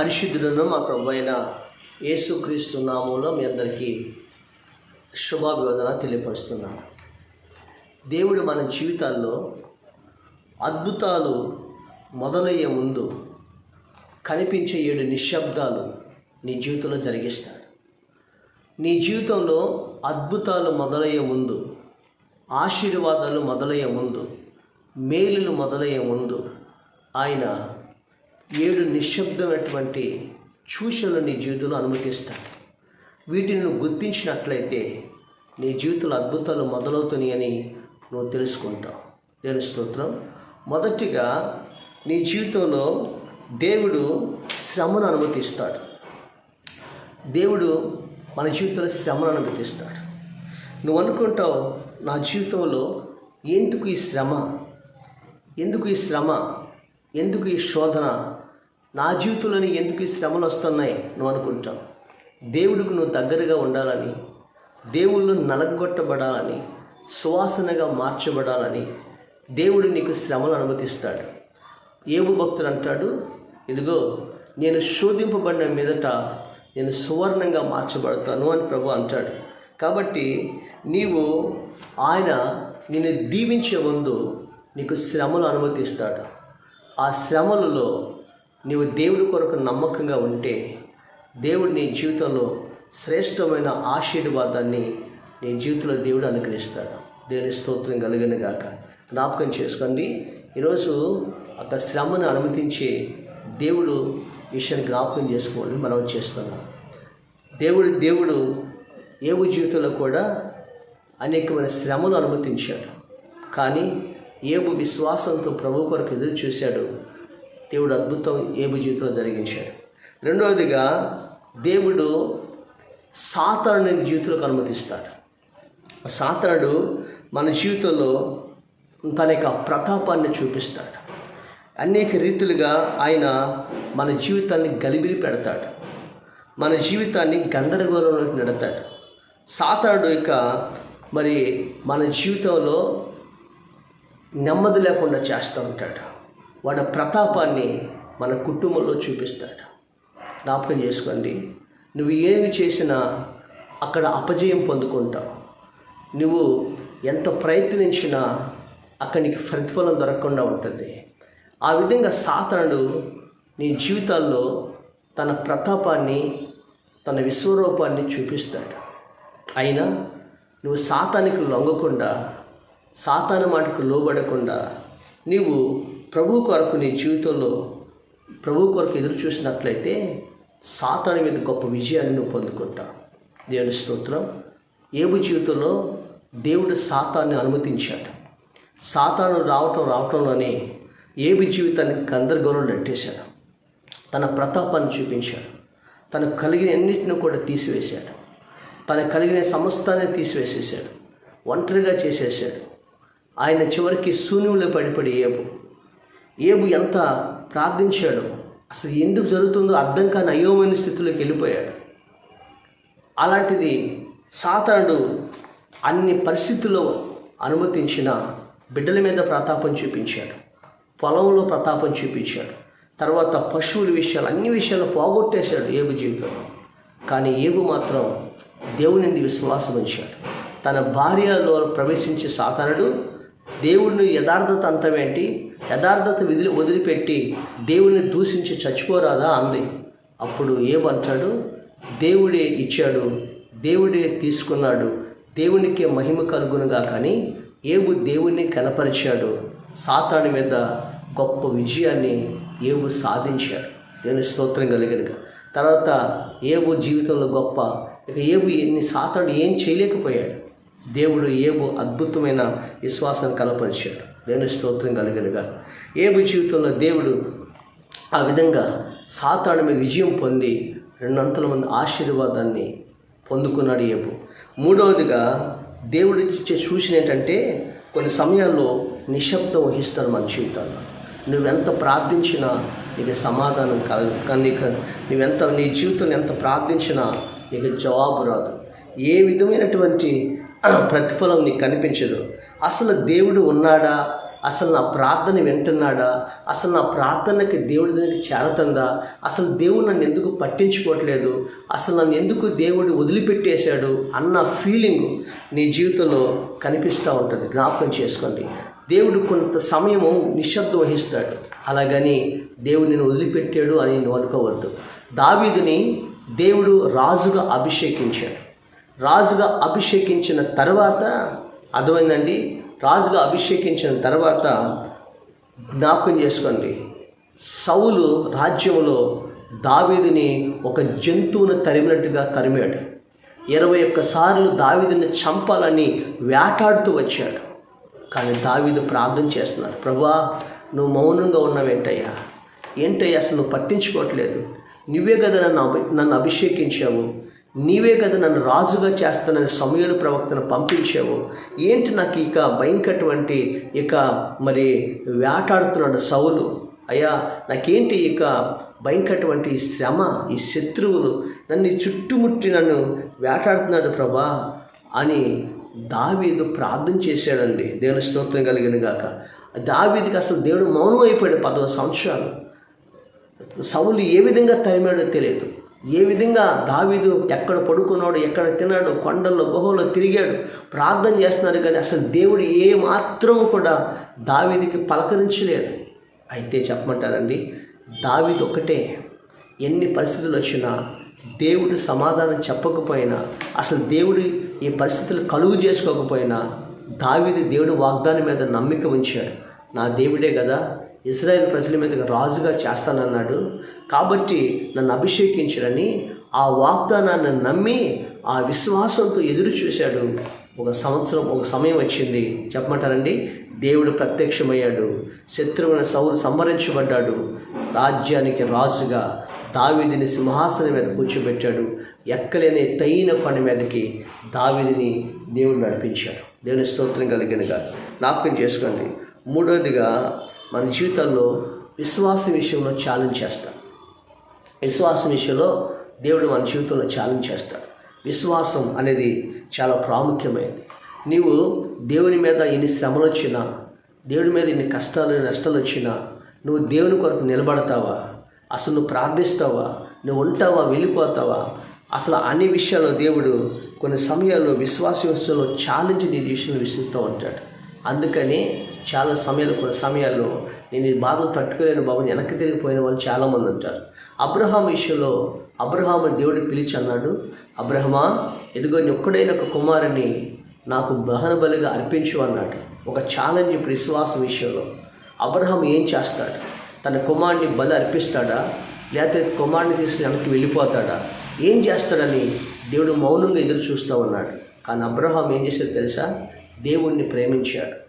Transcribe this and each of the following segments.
పరిశుద్ధులను మా ప్రభు అయిన యేసుక్రీస్తు నామంలో మీ అందరికీ శుభాభివందన తెలియపరుస్తున్నాను. దేవుడు మన జీవితాల్లో అద్భుతాలు మొదలయ్యే ముందు కనిపించే ఏడు నిశ్శబ్దాలు నీ జీవితంలో జరిగిస్తాడు. నీ జీవితంలో అద్భుతాలు మొదలయ్యే ముందు ఆశీర్వాదాలు మొదలయ్యే ముందు మేలులు మొదలయ్యే ముందు ఆయన ఏడు నిశ్శబ్దమైనటువంటి సూచనలు నీ జీవితంలో అనుమతిస్తాడు. వీటిని నువ్వు గుర్తించినట్లయితే నీ జీవితంలో అద్భుతాలు మొదలవుతున్నాయి అని నువ్వు తెలుసుకుంటావు. దేని స్తోత్రం. మొదటిగా నీ జీవితంలో దేవుడు శ్రమను అనుమతిస్తాడు. దేవుడు మన జీవితంలో శ్రమను అనుమతిస్తాడు. నువ్వు అనుకుంటావు నా జీవితంలో ఎందుకు ఈ శ్రమ? ఎందుకు ఈ శ్రమ? ఎందుకు ఈ శోధన? నా జీవితంలోని ఎందుకు ఈ శ్రమలు వస్తున్నాయి నువ్వు అనుకుంటావు. దేవుడికి నువ్వు దగ్గరగా ఉండాలని దేవుళ్ళు నలగొట్టబడాలని సువాసనగా మార్చబడాలని దేవుడు నీకు శ్రమలు అనుమతిస్తాడు. ఏవు భక్తుడు అంటాడు ఇదిగో నేను శోధింపబడిన మీదట నేను సువర్ణంగా మార్చబడతాను అని ప్రభు అంటాడు. కాబట్టి నీవు ఆయన నిన్ను దీవించే ముందు నీకు శ్రమలు అనుమతిస్తాడు. ఆ శ్రమలలో నీవు దేవుడి కొరకు నమ్మకంగా ఉంటే దేవుడు నీ జీవితంలో శ్రేష్టమైన ఆశీర్వాదాన్ని నీ జీవితంలో దేవుడు అనుగ్రహిస్తాడు. దేవుని స్తోత్రం కలిగిన గాక. జ్ఞాపకం చేసుకోండి. ఈరోజు ఒక శ్రమను అనుమతించే దేవుడు విషయాన్ని జ్ఞాపకం చేసుకోవాలని మనం చేస్తున్నాం. దేవుడు దేవుడు ఏవు జీవితంలో కూడా అనేకమైన శ్రమలు అనుమతించాడు. కానీ ఏబు విశ్వాసంతో ప్రభు కొరకు ఎదురు చూశాడు. దేవుడు అద్భుతం ఏబు జీవితంలో జరిగించాడు. రెండవదిగా దేవుడు సాతాను జీవితంలోకి అనుమతిస్తాడు. సాతానుడు మన జీవితంలో తన యొక్క ప్రతాపాన్ని చూపిస్తాడు. అనేక రీతులుగా ఆయన మన జీవితాన్ని గలిబిలి పెడతాడు. మన జీవితాన్ని గందరగోళంలోకి నెడతాడు. సాతానుడు యొక్క మరి మన జీవితంలో నెమ్మది లేకుండా చేస్తూ ఉంటాడు. వాడి ప్రతాపాన్ని మన కుటుంబంలో చూపిస్తాడు. జ్ఞాపకం చేసుకోండి. నువ్వు ఏమి చేసినా అక్కడ అపజయం పొందుకుంటావు. నువ్వు ఎంత ప్రయత్నించినా అక్కడ నీకు ప్రతిఫలం దొరకకుండా ఉంటుంది. ఆ విధంగా సాతనుడు నీ జీవితాల్లో తన ప్రతాపాన్ని తన విశ్వరూపాన్ని చూపిస్తాడు. అయినా నువ్వు సాతానికి లొంగకుండా సాతాను మాటకు లోబడకుండా నీవు ప్రభు కొరకు నీ జీవితంలో ప్రభు కొరకు ఎదురు చూసినట్లయితే సాతాను మీద గొప్ప విజయాన్ని నువ్వు పొందుకుంటావు. దేవుని స్తోత్రం. ఏబు జీవితంలో దేవుడు సాతాన్ని అనుమతించాడు. సాతాను రావటం రావటంలోనే ఏబి జీవితాన్ని గందరగోళం నట్టేశాడు తన ప్రతాపాన్ని చూపించాడు. తను కలిగిన అన్నిటిని కూడా తీసివేశాడు. తన కలిగిన సమస్తాన్ని తీసివేసేసాడు ఒంటరిగా చేసేసాడు. ఆయన చివరికి శూన్యంలో పడిపడి ఏబు. ఏబు ఎంత ప్రార్థించాడో అసలు ఎందుకు జరుగుతుందో అర్థం కాని అయోమైన స్థితిలోకి వెళ్ళిపోయాడు. అలాంటిది సాతానుడు అన్ని పరిస్థితుల్లో అనుమతించిన బిడ్డల మీద ప్రతాపం చూపించాడు. పొలంలో ప్రతాపం చూపించాడు. తర్వాత పశువుల విషయాలు అన్ని విషయాలు పోగొట్టేశాడు ఏబు జీవితంలో. కానీ ఏబు మాత్రం దేవునింది విశ్వాసం ఉంచాడు. తన భార్యలో ప్రవేశించే సాతానుడు దేవుడిని యథార్థత అంతమేంటి? యథార్థత విధులు వదిలిపెట్టి దేవుడిని దూషించి చచ్చిపోరాదా అంది. అప్పుడు ఏమంటాడు? దేవుడే ఇచ్చాడు దేవుడే తీసుకున్నాడు దేవునికే మహిమ కలుగునుగా కానీ ఏబు దేవుణ్ణి కనపరిచాడు. సాతాను మీద గొప్ప విజయాన్ని ఏబు సాధించాడు. నేను స్తోత్రం కలిగినగా. తర్వాత ఏబు జీవితంలో గొప్ప ఇక ఏబు ఎన్ని సాతాడు ఏం చేయలేకపోయాడు. దేవుడు ఏబు అద్భుతమైన విశ్వాసాన్ని కలపరిచాడు దేవుని స్తోత్రం కలిగలుగా ఏబు జీవితంలో దేవుడు ఆ విధంగా సాతాను మీద విజయం పొంది రెండంతల మంది ఆశీర్వాదాన్ని పొందుకున్నాడు ఏబు. మూడవదిగా దేవుడు ఇచ్చే సూచన ఏంటంటే కొన్ని సమయాల్లో నిశ్శబ్దం వహిస్తారు మన జీవితాల్లో. నువ్వెంత ప్రార్థించినా నీకు సమాధానం కల నీకు నువ్వెంత నీ జీవితంలో ఎంత ప్రార్థించినా నీకు జవాబు రాదు. ఏ విధమైనటువంటి ప్రతిఫలం నీకు కనిపించదు. అసలు దేవుడు ఉన్నాడా? అసలు నా ప్రార్థన వింటున్నాడా? అసలు నా ప్రార్థనకి దేవుడి దగ్గరికి చేరతుందా? అసలు దేవుడు నన్ను ఎందుకు పట్టించుకోవట్లేదు? అసలు నన్ను ఎందుకు దేవుడు వదిలిపెట్టేశాడు అన్న ఫీలింగ్ నీ జీవితంలో కనిపిస్తూ ఉంటుంది. జ్ఞాపకం చేసుకోండి. దేవుడు కొంత సమయము నిశ్శబ్దం వహిస్తాడు. అలాగని దేవుడు నేను వదిలిపెట్టాడు అని నువ్వు అనుకోవద్దు. దావీదిని దేవుడు రాజుగా అభిషేకించాడు. రాజుగా అభిషేకించిన తర్వాత అర్థమైందండి? రాజుగా అభిషేకించిన తర్వాత జ్ఞాపకం చేసుకోండి. సౌలు రాజ్యంలో దావీదుని ఒక జంతువును తరిమినట్టుగా తరిమాడు. ఇరవై ఒక్కసార్లు దావీదుని చంపాలని వేటాడుతూ వచ్చాడు. కానీ దావీదు ప్రార్థన చేస్తున్నాడు ప్రభా నువ్వు మౌనంగా ఉన్నావేంటయ్యా? ఏంటయ్యా అసలు నువ్వు పట్టించుకోవట్లేదు. నువ్వే కదా నన్ను అభి నన్ను అభిషేకించావు. నీవే కదా నన్ను రాజుగా చేస్తానని సమయాలు ప్రవక్తను పంపించావు. ఏంటి నాకు ఇక భయంకటువంటి ఇక మరి వేటాడుతున్నాడు సౌలు? అయ్యా నాకేంటి ఇక భయంకరటువంటి ఈ శ్రమ ఈ శత్రువులు? నన్ను చుట్టుముట్టి నన్ను వేటాడుతున్నాడు ప్రభా అని దావీదు ప్రార్థన చేశాడండి. దేవుని స్తోత్రం కలిగిన గాక. దావీదికి అసలు దేవుడు మౌనం అయిపోయాడు పదవ సంవత్సరాలు. సౌలు ఏ విధంగా తరిమాడో తెలియదు. ఏ విధంగా దావీదు ఎక్కడ పడుకున్నాడు ఎక్కడ తిన్నాడు కొండల్లో గుహలో తిరిగాడు ప్రార్థన చేస్తున్నారు కానీ అసలు దేవుడు ఏ మాత్రం కూడా దావీదికి పలకరించలేదు. అయితే చెప్పమంటారండి దావీదు ఒక్కటే. ఎన్ని పరిస్థితులు వచ్చినా దేవుడు సమాధానం చెప్పకపోయినా అసలు దేవుడు ఈ పరిస్థితులు కలుగు చేసుకోకపోయినా దావీది దేవుడి వాగ్దానం మీద నమ్మిక ఉంచాడు. నా దేవుడే కదా ఇజ్రాయెల్ ప్రజల మీదగా రాజుగా చేస్తానన్నాడు. కాబట్టి నన్ను అభిషేకించడని ఆ వాగ్దానాన్ని నమ్మి ఆ విశ్వాసంతో ఎదురు చూశాడు. ఒక సంవత్సరం ఒక సమయం వచ్చింది. చెప్పమంటారండి? దేవుడు ప్రత్యక్షమయ్యాడు. శత్రువుని సౌలు సంహరించబడ్డాడు. రాజ్యానికి రాజుగా దావీదిని సింహాసనం మీద కూర్చోబెట్టాడు. ఎక్కలేని తైన పని మీదకి దావీదిని దేవుడు నడిపించాడు. దేవుని స్తోత్రం కలిగినగా జ్ఞాపకం చేసుకోండి. మూడవదిగా మన జీవితంలో విశ్వాసం విషయంలో ఛాలెంజ్ చేస్తాడు విశ్వాసం విషయంలో దేవుడు మన జీవితంలో ఛాలెంజ్ చేస్తాడు. విశ్వాసం అనేది చాలా ప్రాముఖ్యమైనది. నీవు దేవుని మీద ఎన్ని శ్రమలు వచ్చినా దేవుడి మీద ఎన్ని కష్టాలు నష్టాలు వచ్చినా నువ్వు దేవుని కొరకు నిలబడతావా? అసలు నువ్వు ప్రార్థిస్తావా? నువ్వు ఉంటావా? వెళ్ళిపోతావా? అసలు అన్ని విషయాల్లో దేవుడు కొన్ని సమయాల్లో విశ్వాస విషయంలో ఛాలెంజ్ నీ విషయంలో విసురుతూ ఉంటాడు. అందుకని చాలా సమయాలు కూడా సమయాల్లో నేను ఈ బాధలు తట్టుకోలేని బాబు వెనక్కి తిరిగిపోయిన వాళ్ళు చాలామంది ఉంటారు. అబ్రహాం విషయంలో అబ్రహాము దేవుడు పిలిచి అన్నాడు అబ్రహమా ఇదిగో ఒక్కడైన ఒక కుమారుని నాకు బహనబలిగా అర్పించు అన్నాడు. ఒక ఛాలెంజ్ ఇప్పుడు విశ్వాస విషయంలో. అబ్రహాం ఏం చేస్తాడు? తన కుమారుని బలి అర్పిస్తాడా? లేకపోతే కుమారుని తీసుకుని వెనక్కి వెళ్ళిపోతాడా? ఏం చేస్తాడని దేవుడు మౌనంగా ఎదురు చూస్తూ ఉన్నాడు కానీ అబ్రహాం ఏం చేశాడు తెలుసా? దేవుణ్ణి ప్రేమించాడు.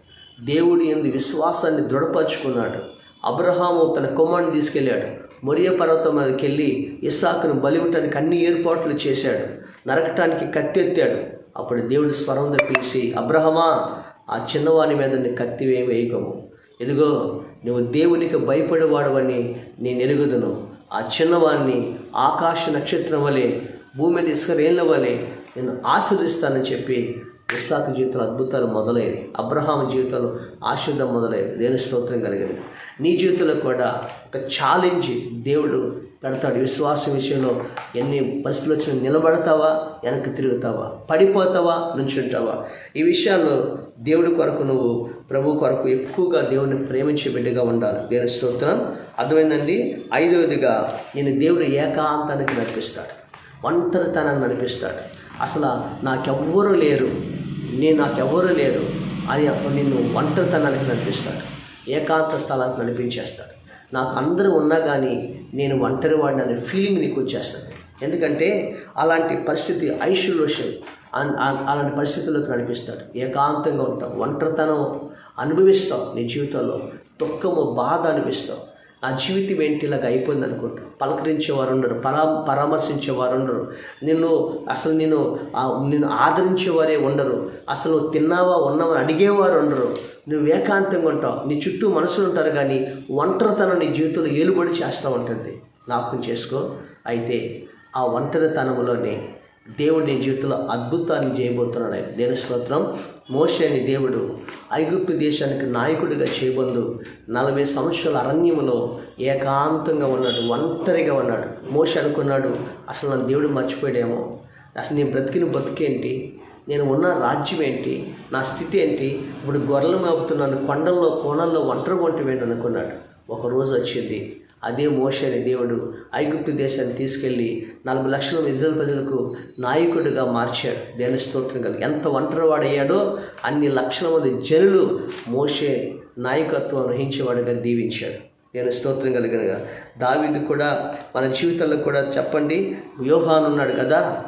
దేవుడి ఎందు విశ్వాసాన్ని దృఢపరుచుకున్నాడు. అబ్రహాము తన కుమారుని తీసుకెళ్ళాడు. మొరియ పర్వతం మీదకి వెళ్ళి ఇస్సాకును బలివటానికి అన్ని ఏర్పాట్లు చేశాడు. నరకటానికి కత్తెత్తాడు. అప్పుడు దేవుడి స్వరం పిలిచి అబ్రహమా ఆ చిన్నవాని మీద నీ కత్తి వేయగము ఎదుగో నువ్వు దేవునికి భయపడేవాడవని నేను ఎరుగుదును. ఆ చిన్నవాడిని ఆకాశ నక్షత్రం వలె భూమి మీద ఇసుక రేళ్ళ వలె నేను ఆశీర్దిస్తానని చెప్పి ఇస్సాకు జీవితంలో అద్భుతాలు మొదలైనవి. అబ్రహాం జీవితంలో ఆశీర్వాదం మొదలైనవి. దేని స్తోత్రం కలిగింది. నీ జీవితంలో కూడా ఒక ఛాలెంజ్ దేవుడు పెడతాడు. విశ్వాసం విషయంలో ఎన్ని పరిస్థితులు వచ్చిన నిలబడతావా? వెనక్కి తిరుగుతావా? పడిపోతావా? నుంచుంటావా? ఈ విషయాల్లో దేవుడి కొరకు నువ్వు ప్రభు కొరకు ఎక్కువగా దేవుడిని ప్రేమించే బిడ్డగా ఉండాలి. దేవుని స్తోత్రం అర్థమైందండి? ఐదవదిగా నేను దేవుడు ఏకాంతానికి నడిపిస్తాడు. ఒంటరితనాన్ని నడిపిస్తాడు. అసలు నాకెవ్వరూ లేరు. నేను నాకెవరూ లేరు. అని అప్పుడు నిన్ను ఒంటరితనానికి నడిపిస్తాడు. ఏకాంత స్థలానికి నడిపించేస్తాడు. నాకు అందరూ ఉన్నా కానీ నేను ఒంటరి వాడిని అనే ఫీలింగ్ నీకు వచ్చేస్తాను ఎందుకంటే అలాంటి పరిస్థితి ఐసోలేషన్ అన్- అన్- అలాంటి పరిస్థితుల్లోకి నడిపిస్తాడు. ఏకాంతంగా ఉంటావు. ఒంటరితనం అనుభవిస్తావు నీ జీవితంలో. దుఃఖము బాధ అనిపిస్తావు ఆ జీవితం ఏంటి ఇలాగ అయిపోయింది అనుకుంటా పలకరించేవారు ఉండరు పరా పరామర్శించేవారు ఉండరు. నిన్ను అసలు నేను నిన్ను ఆదరించేవారే ఉండరు. అసలు తిన్నావా ఉన్నావా అడిగేవారు ఉండరు. నువ్వు ఏకాంతంగా ఉంటావు. నీ చుట్టూ మనుషులు ఉంటారు కానీ ఒంటరితనం నీ జీవితంలో ఏలుబడి చేస్తూ ఉంటుంది. జ్ఞాపకం చేసుకో. అయితే ఆ ఒంటరితనంలోనే దేవుడు నీ జీవితంలో అద్భుతాన్ని చేయబోతున్నాడు. ఆయన దేని స్తోత్రం మోషేని దేవుడు ఐగుప్తు దేశానికి నాయకుడిగా చేయబందు నలభై సంవత్సరాల అరణ్యములో ఏకాంతంగా ఉన్నాడు ఒంటరిగా ఉన్నాడు. మోష అనుకున్నాడు అసలు నా దేవుడు మర్చిపోయాడేమో. అసలు నేను బ్రతికిన బతుకేంటి నేను ఉన్న రాజ్యం ఏంటి? నా స్థితి ఏంటి? ఇప్పుడు గొర్రెలు మేపుతున్నాను కొండల్లో కోణల్లో ఒంటరి వంటి ఏంటి? అనుకున్నాడు. ఒక రోజు వచ్చింది అదే మోషని దేవుడు ఐగుప్తు దేశాన్ని తీసుకెళ్ళి నలభై లక్షల ఇజ్రాయల్ ప్రజలకు నాయకుడిగా మార్చాడు. దేని స్తోత్రం కలిగి. ఎంత ఒంటరివాడయ్యాడో అన్ని లక్షల మంది జనులు మోషే నాయకత్వం వహించేవాడుగా దీవించాడు. నేను స్తోత్రం కలిగినగా దావిది కూడా మన జీవితంలో కూడా చెప్పండి వ్యూహాన్ ఉన్నాడు కదా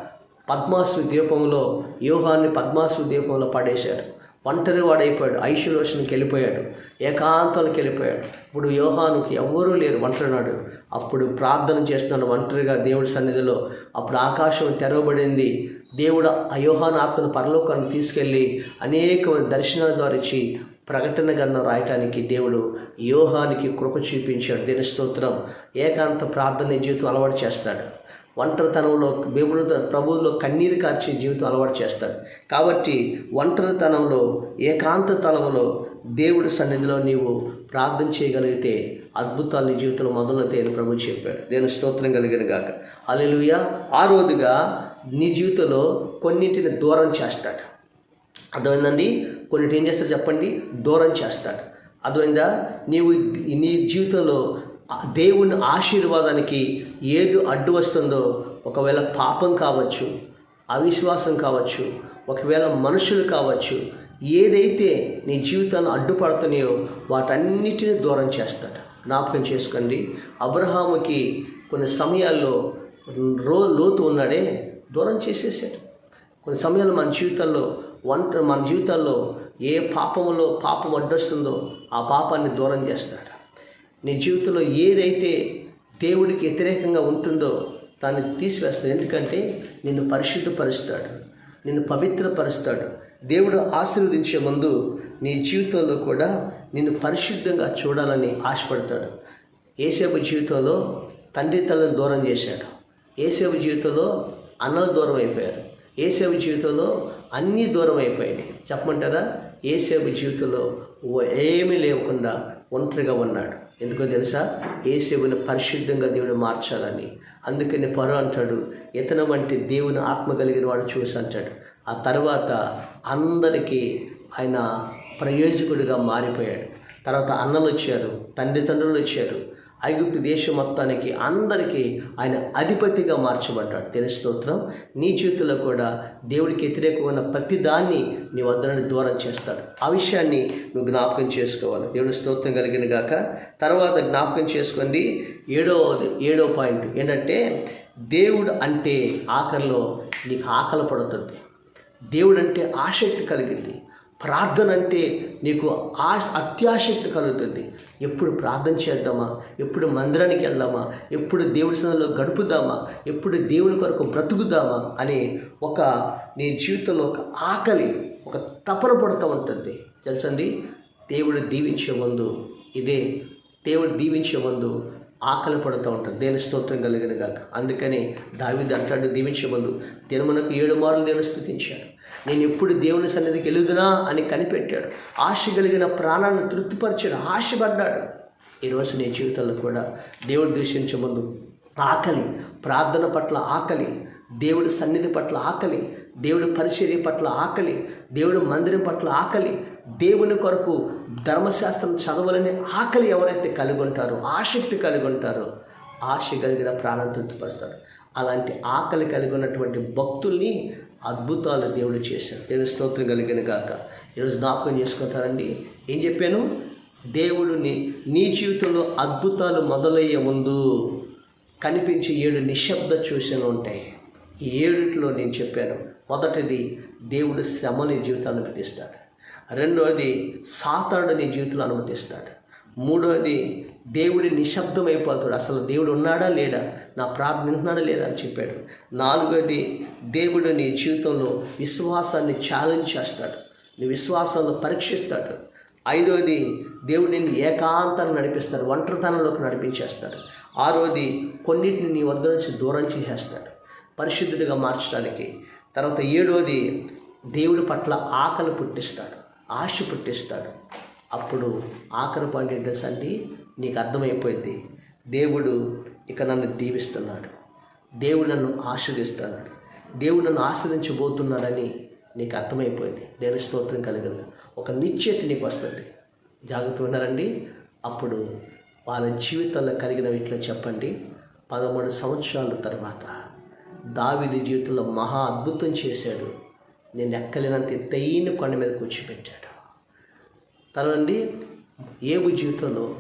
పద్మాసు ద్వీపంలో యోహాన్ని పద్మాసు ద్వీపంలో పడేశాడు. ఒంటరి వాడైపోయాడు ఐసోలేషన్కి వెళ్ళిపోయాడు ఏకాంతానికి వెళ్ళిపోయాడు ఇప్పుడు యోహానుకి ఎవ్వరూ లేరు ఒంటరినాడు. అప్పుడు ప్రార్థన చేస్తున్నాడు ఒంటరిగా దేవుడి సన్నిధిలో. అప్పుడు ఆకాశం తెరవబడింది. దేవుడు ఆ యోహాను ఆత్మను పరలోకాన్ని తీసుకెళ్ళి అనేక దర్శనాల ద్వారా ఇచ్చి ప్రకటన గంధం రాయటానికి దేవుడు యోహానికి కృప చూపించాడు. దీని స్తోత్రం. ఏకాంత ప్రార్థన జీవితం అలవాటు చేస్తాడు. ఒంటరితనంలో దేవుడు ప్రభువులో కన్నీరు కార్చే జీవితం అలవాటు చేస్తాడు కాబట్టి ఒంటరితనంలో ఏకాంతతనంలో దేవుడి సన్నిధిలో నీవు ప్రార్థన చేయగలిగితే అద్భుతాలు నీ జీవితంలో మొదలవుతాయి అని ప్రభు చెప్పాడు. దేని స్తోత్రం కలిగిన గాక. అలెలుయ ఆ రోజుగా నీ జీవితంలో కొన్నింటిని దూరం చేస్తాడు. అర్థమైందండి? కొన్నిటి ఏం చేస్తాడు చెప్పండి? దూరం చేస్తాడు. అర్థమైందా? నీవు నీ జీవితంలో దేవుని ఆశీర్వాదానికి ఏది అడ్డు వస్తుందో ఒకవేళ పాపం కావచ్చు అవిశ్వాసం కావచ్చు ఒకవేళ మనుషులు కావచ్చు ఏదైతే నీ జీవితాన్ని అడ్డుపడుతున్నాయో వాటన్నిటిని దూరం చేస్తాడు జ్ఞాపకం చేసుకోండి అబ్రహాముకి కొన్ని సమయాల్లో రో లోతు ఉన్నాడే దూరం చేసేసాడు. కొన్ని సమయాల్లో మన జీవితాల్లో వంట మన జీవితాల్లో ఏ పాపములో పాపం అడ్డొస్తుందో ఆ పాపాన్ని దూరం చేస్తాడు. నీ జీవితంలో ఏదైతే దేవుడికి వ్యతిరేకంగా ఉంటుందో దాన్ని తీసివేస్తాడు. ఎందుకంటే నిన్ను పరిశుద్ధపరుస్తాడు. నిన్ను పవిత్రపరుస్తాడు. దేవుడు ఆశీర్వదించే ముందు నీ జీవితంలో కూడా నిన్ను పరిశుద్ధంగా చూడాలని ఆశపడతాడు. ఏసేపు జీవితంలో తండ్రి తల్లిని దూరం చేశాడు. ఏసేపు జీవితంలో అన్నలు దూరం అయిపోయారు. ఏసేపు జీవితంలో అన్నీ దూరం అయిపోయాయి చెప్పమంటారా? ఏసేపు జీవితంలో ఏమీ లేకుండా ఒంటరిగా ఉన్నాడు. ఎందుకో తెలుసా? ఏసేవుని పరిశుద్ధంగా దేవుడు మార్చాలని. అందుకని పరు అంటాడు ఇతనం వంటి దేవుని ఆత్మ కలిగిన వాడు చూసి అంటాడు. ఆ తర్వాత అందరికీ ఆయన ప్రయోజకుడిగా మారిపోయాడు. తర్వాత అన్నలు వచ్చారు తండ్రి తండ్రులు వచ్చారు. ఐగుప్తు దేశం మొత్తానికి అందరికీ ఆయన అధిపతిగా మార్చబడ్డాడు. తెలుసు స్తోత్రం. నీ జీవితంలో కూడా దేవుడికి వ్యతిరేకంగా ఉన్న ప్రతి దాన్ని నీ వద్దనని దూరం చేస్తాడు. ఆ విషయాన్ని నువ్వు జ్ఞాపకం చేసుకోవాలి. దేవుడి స్తోత్రం కలిగిన గాక. తర్వాత జ్ఞాపకం చేసుకోండి. ఏడో ఏడో పాయింట్ ఏంటంటే దేవుడు అంటే ఆఖరిలో నీకు ఆకలి పడుతుంది. దేవుడు అంటే ఆసక్తి కలిగింది. ప్రార్థన అంటే నీకు ఆశ అత్యాసక్తి కలుగుతుంది. ఎప్పుడు ప్రార్థన చేద్దామా? ఎప్పుడు మందిరానికి వెళ్దామా? ఎప్పుడు దేవుడి సన్నిధిలో గడుపుదామా? ఎప్పుడు దేవుని కొరకు బ్రతుకుదామా? అని ఒక నీ జీవితంలో ఒక ఆకలి ఒక తపన పడుతూ ఉంటుంది. తెలుసండి దేవుడు దీవించే ముందు ఇదే దేవుడు దీవించే ముందు ఆకలి పడుతూ ఉంటుంది. దేని స్తోత్రం కలిగిన గాక. అందుకని దావిది అంటాడు దీవించే ముందు దినమునకు ఏడు మార్లు దేవుని స్థుతించాడు. నేను ఎప్పుడు దేవుని సన్నిధికి వెలుదునా అని కనిపెట్టాడు. ఆశ కలిగిన ప్రాణాన్ని తృప్తిపరిచాడు. ఆశపడ్డాడు. ఈరోజు నీ జీవితంలో కూడా దేవుడు దూషించే ముందు ఆకలి ప్రార్థన పట్ల ఆకలి దేవుడి సన్నిధి పట్ల ఆకలి దేవుడి పరిచర్య పట్ల ఆకలి దేవుడి మందిరం పట్ల ఆకలి దేవుని కొరకు ధర్మశాస్త్రం చదవాలని ఆకలి ఎవరైతే కలిగి ఉంటారో ఆసక్తి కలిగి ఉంటారో ఆశ కలిగిన ప్రాణం తృప్తిపరుస్తాడు. అలాంటి ఆకలి కలిగి ఉన్నటువంటి భక్తుల్ని అద్భుతాలు దేవుడు చేశాడు. దేవుని స్తోత్రం కలిగిన కాక ఈరోజు జ్ఞాపకం చేసుకుంటారండి ఏం చెప్పాను? దేవుడు నీ నీ జీవితంలో అద్భుతాలు మొదలయ్యే ముందు కనిపించే ఏడు నిశ్శబ్ద సూచనలు ఉంటాయి. ఈ ఏడిట్లో నేను చెప్పాను. మొదటిది దేవుడు శ్రమని జీవితాన్ని అనుమతిస్తాడు. రెండవది సాతాడు నీ జీవితంలో అనుమతిస్తాడు. మూడవది దేవుడి నిశ్శబ్దం అయిపోతాడు అసలు దేవుడు ఉన్నాడా లేడా? నా ప్రార్థన వింటున్నాడా లేదా అని చెప్పాడు. నాలుగవది దేవుడు నీ జీవితంలో విశ్వాసాన్ని ఛాలెంజ్ చేస్తాడు. నీ విశ్వాసాన్ని పరీక్షిస్తాడు. ఐదవది దేవుడు నిన్ను ఏకాంతాన్ని నడిపిస్తాడు ఒంటరితనంలోకి నడిపించేస్తాడు. ఆరోది కొన్నిటిని నీ వద్ద నుంచి దూరం చేసేస్తాడు పరిశుద్ధుడిగా మార్చడానికి. తర్వాత ఏడవది దేవుడి పట్ల ఆకలి పుట్టిస్తాడు ఆశ పుట్టిస్తాడు. అప్పుడు ఆఖరి పాయింట్ ఏంటంటే నీకు అర్థమైపోయింది. దేవుడు ఇక నన్ను దీవిస్తున్నాడు. దేవుడు నన్ను ఆశ్రదిస్తున్నాడు దేవుడు నన్ను ఆశ్రదించబోతున్నాడని నీకు అర్థమైపోయింది. దేవ స్తోత్రం కలిగిన. ఒక నిశ్చయత నీకు వస్తుంది. జాగ్రత్త ఉన్నారండి అప్పుడు వాళ్ళ జీవితంలో కలిగిన వీటిలో చెప్పండి. పదమూడు సంవత్సరాల తర్వాత దావిది జీవితంలో మహా అద్భుతం చేశాడు. నేను ఎక్కలేనంత ఎత్తైన కొండ మీద కూర్చోబెట్టాడు. తనండి ఏబు జీవితంలో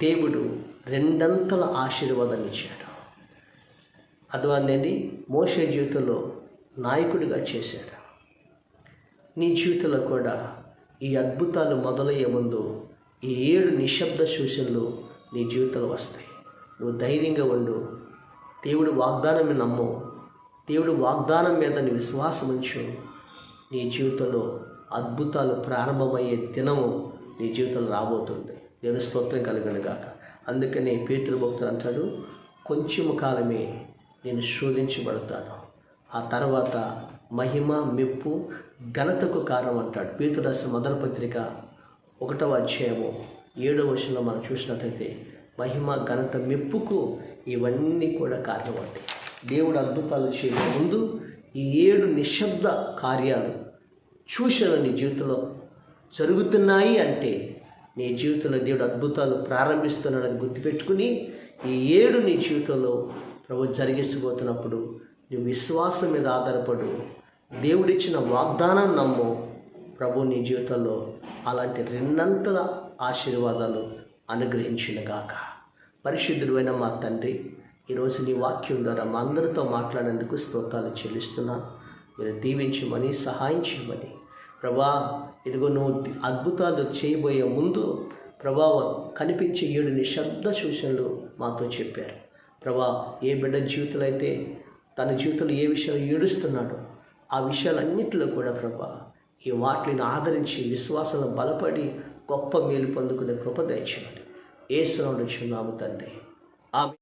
దేవుడు రెండంతల ఆశీర్వాదాన్ని ఇచ్చాడు. అర్థమైందండి మోసే జీవితంలో నాయకుడిగా చేశాడు. నీ జీవితంలో కూడా ఈ అద్భుతాలు మొదలయ్యే ముందు ఈ ఏడు నిశ్శబ్ద సూచనలు నీ జీవితంలో వస్తాయి. నువ్వు ధైర్యంగా ఉండు. దేవుడు వాగ్దానం నమ్ము. దేవుడు వాగ్దానం మీద నీ విశ్వాసం ఉంచు. నీ జీవితంలో అద్భుతాలు ప్రారంభమయ్యే దినము నీ జీవితంలో రాబోతుంది. దేవుని స్తోత్రం కలిగిన గాక. అందుకని పేతురు భక్తులు అంటాడు కొంచెం కాలమే నేను శోధించబడతాను. ఆ తర్వాత మహిమ మెప్పు ఘనతకు కారణం అంటాడు. పేతురు రాసిన పత్రిక ఒకటవ అధ్యాయము ఏడవ వర్షంలో మనం చూసినట్లయితే మహిమ ఘనత మెప్పుకు ఇవన్నీ కూడా కారణమవుతాయి దేవుడు అద్భుతాలు చేయక ముందు ఈ ఏడు నిశ్శబ్ద కార్యాలు చూశాను నీ జీవితంలో జరుగుతున్నాయి అంటే నీ జీవితంలో దేవుడు అద్భుతాలు ప్రారంభిస్తున్నాడని గుర్తుపెట్టుకుని ఈ ఏడు నీ జీవితంలో ప్రభు జరిగించబోతున్నప్పుడు నీ విశ్వాసం మీద ఆధారపడు. దేవుడిచ్చిన వాగ్దానం నమ్ము. ప్రభు నీ జీవితంలో అలాంటి రెండంతల ఆశీర్వాదాలు అనుగ్రహించినగాక. పరిశుద్ధుడైన మా తండ్రి ఈరోజు నీ వాక్యం ద్వారా మా అందరితో మాట్లాడేందుకు స్తోత్రాలు చెల్లిస్తున్నాను మీరు దీవించమని సహాయం చేయమని. ప్రభా ఇదిగో నువ్వు అద్భుతాలు చేయబోయే ముందు ప్రభావం కనిపించే ఏడు నిశ్శబ్ద సూచనలు మాతో చెప్పారు. ప్రభా ఏ బిడ్డ జీవితంలో అయితే తన జీవితంలో ఏ విషయాలు ఏడుస్తున్నాడో ఆ విషయాలన్నింటిలో కూడా ప్రభా ఈ వాటిని ఆదరించి విశ్వాసంలో బలపడి గొప్ప మేలు పొందుకునే కృప దయచేయండి. ఏ సునాడు తండ్రి. ఆ